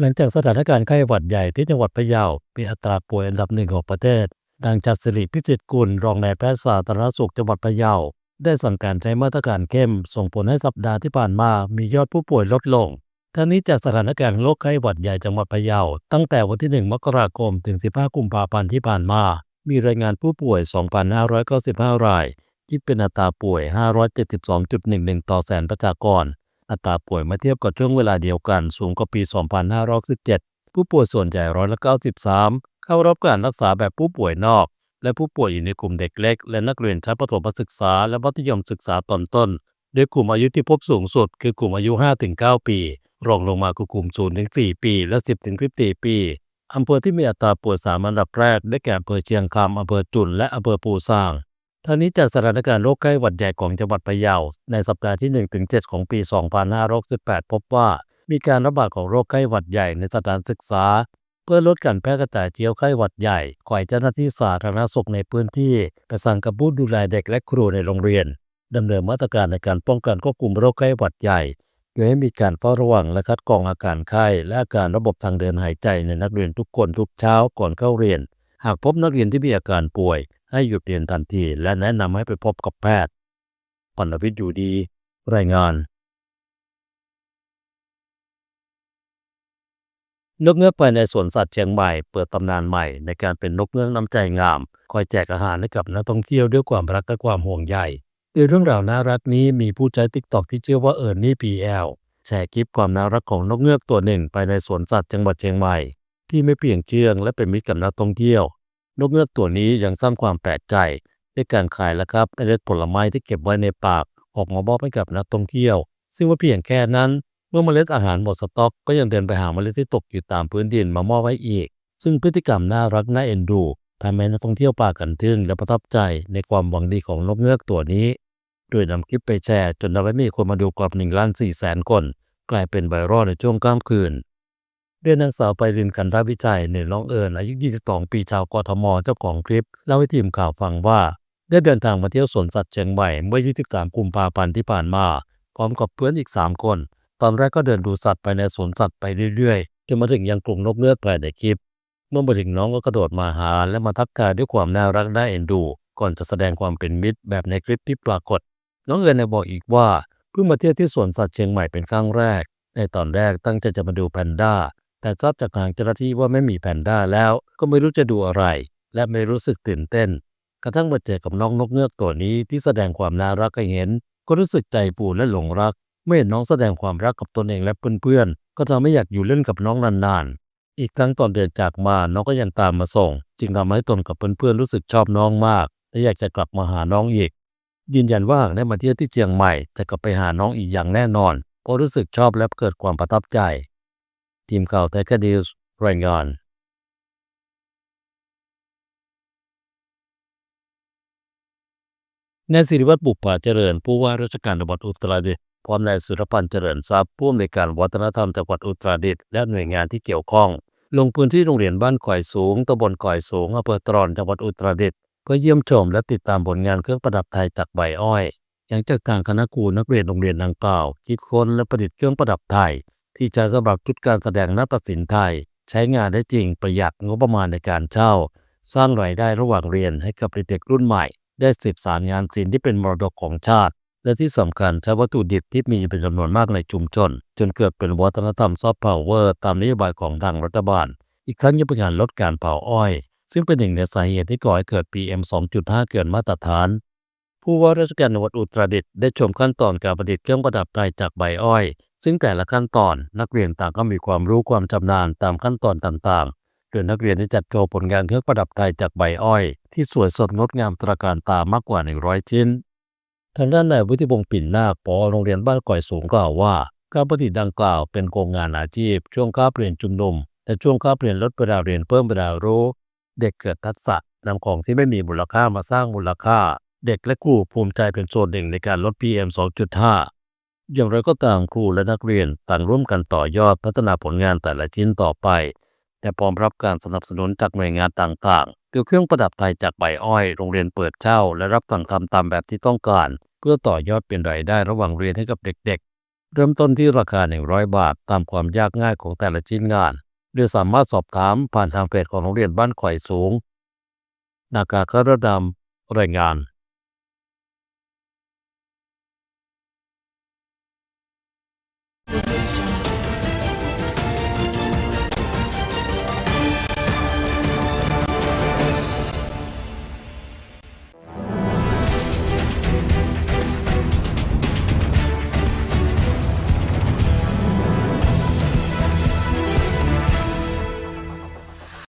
หลังจากสถานการณ์ไข้หวัดใหญ่ที่จังหวัดพะเยา มีอัตราป่วยอันดับหนึ่งของประเทศ ดังจัดสิริพิจิตกุล รองนายแพทย์สาธารณสุขจังหวัดพะเยา ได้สั่งการใช้มาตรการเข้ม ส่งผลให้สัปดาห์ที่ผ่านมามียอดผู้ป่วยลดลง ทั้งนี้จากสถานการณ์โรคไข้หวัดใหญ่จังหวัดพะเยา ตั้งแต่วันที่ 1 มกราคม ถึง 15 กุมภาพันธ์ที่ผ่านมา มีรายงานผู้ป่วย 2,595 ราย คิดเป็นอัตราป่วย 572.11 ต่อแสนประชากร อัตราป่วยเมื่อเทียบกับช่วงเวลาเดียวกันสูงกว่าปี 2517 ผู้ป่วยส่วนใหญ่ร้อยละ93 เข้ารับการรักษาแบบผู้ป่วยนอก และผู้ป่วยอยู่ในกลุ่มเด็กเล็ก และนักเรียนชั้นประถมศึกษา และมัธยมศึกษาตอนต้น โดยกลุ่มอายุที่พบสูงสุด คือกลุ่มอายุ 5-9 ปี รองลงมาคือกลุ่ม 0-4 ปี และ 10-14 ปีอำเภอที่มีอัตราป่วยสามอันดับแรกได้แก่อำเภอเชียงคำอำเภอจุนและอำเภอปูซาง ทั้งนี้จากสถานการณ์โรคไข้หวัดใหญ่ของจังหวัดพะเยา ในสัปดาห์ที่ 1-7 ของปี 2568 พบว่ามีการระบาดของโรคไข้หวัดใหญ่ในสถานศึกษา เพื่อลดการแพร่กระจายเชื้อไข้หวัดใหญ่ขอให้เจ้าหน้าที่สาธารณสุขในพื้นที่ประสานกับผู้ดูแลเด็กและครูในโรงเรียนดำเนินมาตรการในการป้องกันควบคุมโรคไข้หวัดใหญ่โดยให้มีการเฝ้าระวังและคัดกรองอาการไข้และอาการระบบทางเดินหายใจในนักเรียนทุกคนทุกเช้าก่อนเข้าเรียน หากพบนักเรียนที่มีอาการป่วย ให้หยุดเรียนทันที และแนะนำให้ไปพบกับแพทย์ปัณวิทย์อยู่ดี รายงานนกเงือกภายในสวนสัตว์เชียงใหม่เปิดตำนานใหม่ในการเป็นนกเงือกน้ำใจงาม คอยแจกอาหารให้กับนักท่องเที่ยวด้วยความรักและความห่วงใยโดยเรื่องราวน่ารักนี้มีผู้ใช้ติ๊กตอกที่ชื่อว่าเอิร์นนี่พีแอลแชร์คลิปความน่ารักของนกเงือกตัวหนึ่งภายในสวนสัตว์จังหวัดเชียงใหม่ ที่ไม่เพียงเชื่องและเป็นมิตรกับนักท่องเที่ยว นกเงือกตัวนี้ยังสร้างความแปลกใจด้วยการขายและครับเมล็ดผลไม้ที่เก็บไว้ในปากออกมามอบให้กับนักท่องเที่ยว ซึ่งว่าเพียงแค่นั้นเมื่อเมล็ดอาหารหมดสต็อกก็ยังเดินไปหาเมล็ดที่ตกอยู่ตามพื้นดินมามอบไว้อีก ซึ่งพฤติกรรมน่ารักน่าเอ็นดูทำให้นักท่องเที่ยวปากันทึ่งและประทับใจในความหวังดีของนกเงือกตัวนี้ โดยนำคลิปไปแชร์จนทำให้มีคนมาดูกว่า1ล้าน4แสนคน กลายเป็นไวรัลในช่วงกลางคืน โดยนางสาวไปรินกันทวิจัยในน้องเอิญอายุ 22 ปีชาวกทมเจ้าของคลิปเล่าให้ทีมข่าวฟังว่า ได้เดินทางมาเที่ยวสวนสัตว์เชียงใหม่เมื่อ 23 กุมภาพันธ์ที่ผ่านมา พร้อมกับเพื่อนอีก 3 คน ตอนแรกก็เดินดูสัตว์ไปในสวนสัตว์ไปเรื่อยๆจนมาถึงยังกลุ่มนกเงือกภายในคลิป เมื่อมาถึงน้องก็กระโดดมาหาและมาทักทายด้วยความน่ารักน่าเอ็นดู ก่อนจะแสดงความเป็นมิตรแบบในคลิปที่ปรากฏ น้องเอิญได้บอกอีกว่าเพิ่งมาเที่ยวที่สวนสัตว์เชียงใหม่เป็นครั้งแรก ในตอนแรกตั้งใจจะมาดูแพนด้า แต่ทราบจากทางเจ้าหน้าที่ว่าไม่มีแพนด้าแล้ว ก็ไม่รู้จะดูอะไร และไม่รู้สึกตื่นเต้น กระทั่งมาเจอกับน้องนกเงือกตัวนี้ที่แสดงความน่ารักให้เห็น ก็รู้สึกใจฟูและหลงรัก เมื่อเห็นน้องแสดงความรักกับตนเองและเพื่อนๆ ก็ทำให้อยากอยู่เล่นกับน้องนานๆ อีกทั้งตอนเดินจากมาน้องก็ยังตามมาส่ง จึงทำให้ตนกับเพื่อนๆรู้สึกชอบน้องมาก และอยากจะกลับมาหาน้องอีก ยืนยันว่าหากได้มาเที่ยวที่เชียงใหม่จะกลับไปหาน้องอีกอย่างแน่นอน เพราะรู้สึกชอบและเกิดความประทับใจ ทีมข่าวไทยคดีสรายงานนายสิริวัฒน์บุปผาเจริญ ผู้ว่าราชการจังหวัดอุตรดิตถ์พร้อมนายสุรพันธ์เจริญทรัพย์ผู้อำนวยการวัฒนธรรมจังหวัดอุตรดิตถ์และหน่วยงานที่เกี่ยวข้อง ลงพื้นที่โรงเรียนบ้านข่อยสูงตำบลข่อยสูงอำเภอตรอนจังหวัดอุตรดิตถ์เพื่อเยี่ยมชมและติดตามผลงานเครื่องประดับไทยจากใบอ้อยอย่างจากทางคณะครูนักเรียนโรงเรียนดังกล่าวคิดค้นและประดิษฐ์เครื่องประดับไทย ที่จะสำหรับชุดการแสดงนาฏศิลป์ไทย ใช้งานได้จริงประหยัดงบประมาณในการเช่า สร้างรายได้ระหว่างเรียนให้กับเด็กรุ่นใหม่ ได้สืบสารงานศิลป์ที่เป็นมรดกของชาติ และที่สำคัญใช้วัตถุดิบที่มีเป็นจำนวนมากในชุมชน จนเกิดเป็นวัฒนธรรมซอฟต์พาวเวอร์ตามนโยบายของทางรัฐบาล อีกทั้งยังเป็นการลดการเผาอ้อย ซึ่งเป็นหนึ่งในสาเหตุที่ก่อให้เกิด PM 2.5 เกินมาตรฐานผู้ว่าราชการจังหวัดอุตรดิตถ์ได้ชมขั้นตอนการประดิษฐ์เครื่องประดับไทยจากใบอ้อย ซึ่งแต่ละขั้นตอนนักเรียนต่างก็มีความรู้ความชำนาญตามขั้นตอนต่างๆ โดยนักเรียนได้จัดโชว์ผลงานเครื่องประดับไทยจากใบอ้อย ที่สวยสดงดงามตระการตามากกว่า 100 ชิ้น ทางด้านนายวุฒิพงศ์ปิ่นนาคปอโรงเรียนบ้านก่อยสูงกล่าวว่า การประดิษฐ์ดังกล่าวเป็นโครงงานอาชีพ ช่วงค้าเปลี่ยนชุมนุมและช่วงค้าเปลี่ยนลดเวลาเรียนเพิ่มเวลารู้ เด็กเกิดทักษะนำของที่ไม่มีมูลค่ามาสร้างมูลค่า เด็กและครูภูมิใจเป็นส่วนหนึ่งในการลด PM 2.5 อย่างไรก็ตามครูและนักเรียนต่างร่วมกันต่อยอดพัฒนาผลงานแต่ละชิ้นต่อไปแต่พร้อมรับการสนับสนุนจากหน่วยงานต่างๆเกี่ยวเครื่องประดับไทยจากใบอ้อย โรงเรียนเปิดเช่า และรับสั่งทำตามแบบที่ต้องการ เพื่อต่อยอดเป็นรายได้ระหว่างเรียนให้กับเด็กๆ เริ่มต้นที่ราคา 100 บาท ตามความยากง่ายของแต่ละชิ้นงานหรือสามารถสอบถามผ่านทางเพจของโรงเรียนบ้านข่อยสูง นากาคารดำรายงาน